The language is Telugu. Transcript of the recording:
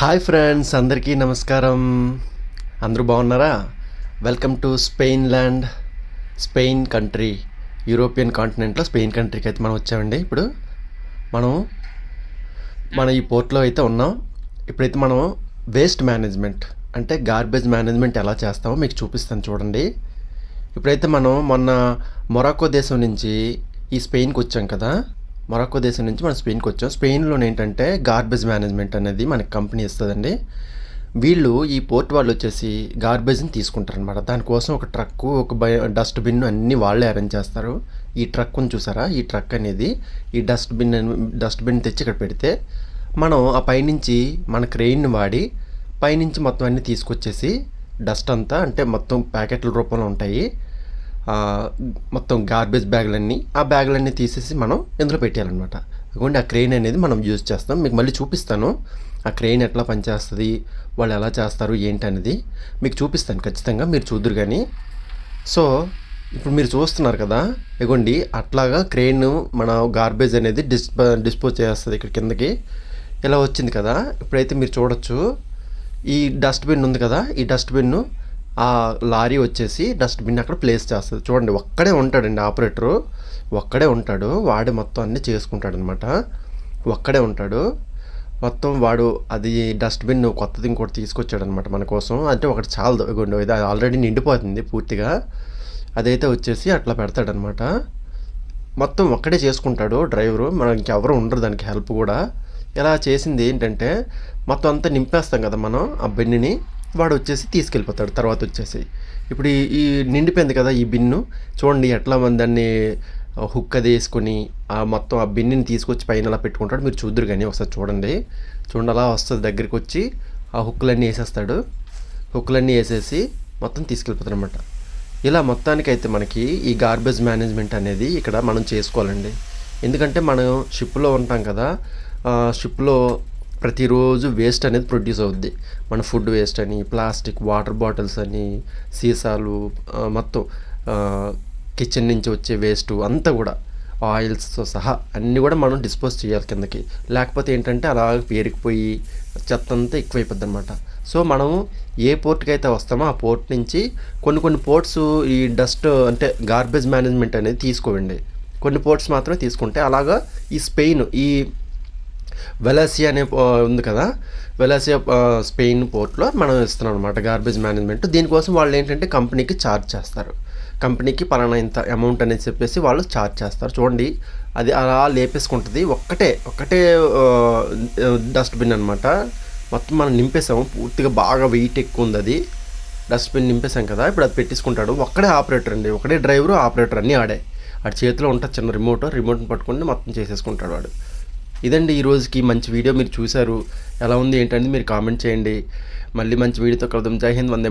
హాయ్ ఫ్రెండ్స్ అందరికీ నమస్కారం. అందరూ బాగున్నారా? Welcome to Spain land Spain country European కాంటినెంట్లో Spain కంట్రీకి అయితే మనం వచ్చామండి. ఇప్పుడు మనం మన ఈ పోర్ట్లో అయితే ఉన్నాం. ఇప్పుడైతే మనం వేస్ట్ మేనేజ్మెంట్ అంటే గార్బేజ్ మేనేజ్మెంట్ ఎలా చేస్తామో మీకు చూపిస్తాను చూడండి. ఇప్పుడైతే మనం మొన్న మొరాకో దేశం నుంచి ఈ స్పెయిన్కి వచ్చాం కదా. మొరాకో దేశం నుంచి మనం స్పెయిన్కి వచ్చాం. స్పెయిన్లో ఏంటంటే గార్బేజ్ మేనేజ్మెంట్ అనేది మనకి కంపెనీ ఇస్తుందండి. వీళ్ళు ఈ పోర్ట్ వాళ్ళు వచ్చేసి గార్బేజ్ని తీసుకుంటారనమాట దానికోసం ఒక ట్రక్ ఒక బై డస్ట్బిన్ అన్నీ వాళ్ళే అరేంజ్ చేస్తారు. ఈ ట్రక్ చూసారా? ఈ ట్రక్ అనేది ఈ డస్ట్బిన్ డస్ట్బిన్ తెచ్చి ఇక్కడ పెడితే మనం ఆ పైనుంచి మన క్రెయిన్ వాడి పైనుంచి మొత్తం అన్నీ తీసుకొచ్చేసి డస్ట్ అంతా అంటే మొత్తం ప్యాకెట్ల రూపంలో ఉంటాయి. మొత్తం గార్బేజ్ బ్యాగులన్నీ ఆ బ్యాగులన్నీ తీసేసి మనం ఇందులో పెట్టాలన్నమాట అదిగోండి ఆ క్రెయిన్ అనేది మనం యూజ్ చేస్తాం. మీకు మళ్ళీ చూపిస్తాను. ఆ క్రెయిన్ ఎట్లా పనిచేస్తుంది వాళ్ళు ఎలా చేస్తారు ఏంటి అనేది మీకు చూపిస్తాను ఖచ్చితంగా. మీరు చూద్దరు కానీ సో ఇప్పుడు మీరు చూస్తున్నారు కదా ఇగోండి అట్లాగా క్రెయిన్ మన గార్బేజ్ అనేది డిస్ డిస్పోజ్ చేస్తుంది ఇక్కడ కిందకి. ఇలా వచ్చింది కదా ఇప్పుడైతే మీరు చూడొచ్చు. ఈ డస్ట్బిన్ ఉంది కదా ఈ డస్ట్బిన్ ఆ లారీ వచ్చేసి డస్ట్బిన్ అక్కడ ప్లేస్ చేస్తుంది. చూడండి ఒక్కడే ఉంటాడండి ఆపరేటరు. ఒక్కడే ఉంటాడు. వాడే మొత్తం అన్నీ చేసుకుంటాడు అనమాట ఒక్కడే ఉంటాడు. మొత్తం వాడు అది డస్ట్బిన్ కొత్తది ఇంకోటి తీసుకొచ్చాడు అనమాట మన కోసం. అంటే ఒకటి చాలా ఇది ఆల్రెడీ నిండిపోతుంది పూర్తిగా. అదైతే వచ్చేసి అట్లా పెడతాడనమాట మొత్తం ఒక్కడే చేసుకుంటాడు డ్రైవరు. మనం ఇంకెవరు ఉండరు దానికి హెల్ప్ కూడా. ఇలా చేసింది ఏంటంటే మొత్తం అంతా నింపేస్తాం కదా మనం ఆ బిన్నిని. వాడు వచ్చేసి తీసుకెళ్ళిపోతాడు తర్వాత వచ్చేసి. ఇప్పుడు ఈ ఈ నిండిపోయింది కదా ఈ బిన్ను. చూడండి ఎట్లా మన దాన్ని హుక్ అది వేసుకొని ఆ మొత్తం ఆ బిన్నుని తీసుకొచ్చి పైన అలా పెట్టుకుంటాడు. మీరు చూద్దరు కానీ ఒకసారి చూడండి. చూడండి అలా వస్తుంది దగ్గరికి వచ్చి ఆ హుక్కులన్నీ వేసేస్తాడు. హుక్కులన్నీ వేసేసి మొత్తం తీసుకెళ్ళిపోతాడు అనమాట ఇలా మొత్తానికైతే మనకి ఈ గార్బేజ్ మేనేజ్మెంట్ అనేది ఇక్కడ మనం చేసుకోవాలండి. ఎందుకంటే మనం షిప్లో ఉంటాం కదా షిప్లో ప్రతిరోజు వేస్ట్ అనేది ప్రొడ్యూస్ అవుద్ది. మన ఫుడ్ వేస్ట్ అని ప్లాస్టిక్ వాటర్ బాటిల్స్ అని సీసాలు మొత్తం కిచెన్ నుంచి వచ్చే వేస్ట్ అంతా కూడా ఆయిల్స్తో సహా అన్నీ కూడా మనం డిస్పోజ్ చేయాలి కిందకి. లేకపోతే ఏంటంటే అలా పేరుకుపోయి చెత్త అంతా ఎక్కువైపోద్ది అనమాట సో మనం ఏ పోర్ట్కి అయితే వస్తామో ఆ పోర్ట్ నుంచి కొన్ని కొన్ని పోర్ట్స్ ఈ డస్ట్ అంటే గార్బేజ్ మేనేజ్మెంట్ అనేది తీసుకోవండి. కొన్ని పోర్ట్స్ మాత్రమే తీసుకుంటే అలాగా ఈ స్పెయిన్ ఈ వెలాసియా అనే ఉంది కదా? వెలాసియా స్పెయిన్ పోర్ట్లో మనం ఇస్తున్నాం అనమాట గార్బేజ్ మేనేజ్మెంట్ దీనికోసం వాళ్ళు ఏంటంటే కంపెనీకి ఛార్జ్ చేస్తారు. కంపెనీకి పలానా ఇంత అమౌంట్ అనేది చెప్పేసి వాళ్ళు ఛార్జ్ చేస్తారు. చూడండి అది అలా లేపేసుకుంటుంది. ఒక్కటే ఒక్కటే డస్ట్బిన్ అనమాట మొత్తం మనం నింపేసాము. పూర్తిగా బాగా వెయిట్ ఎక్కువ ఉంది అది. డస్ట్బిన్ నింపేసాం కదా? ఇప్పుడు అది పెట్టేసుకుంటాడు. ఒక్కడే ఆపరేటర్ అండి. ఒకడే డ్రైవరు ఆపరేటర్ అన్నీ ఆడే. వాడి చేతిలో ఉంటుంది చిన్న రిమోట్ రిమోట్ని పట్టుకుని మొత్తం చేసేసుకుంటాడు వాడు. ఇదండి ఈ రోజుకి మంచి వీడియో మీరు చూశారు. ఎలా ఉంది ఏంటంటే మీరు కామెంట్ చేయండి. మళ్ళీ మంచి వీడియోతో కలుద్దాం. జై హింద్ వందే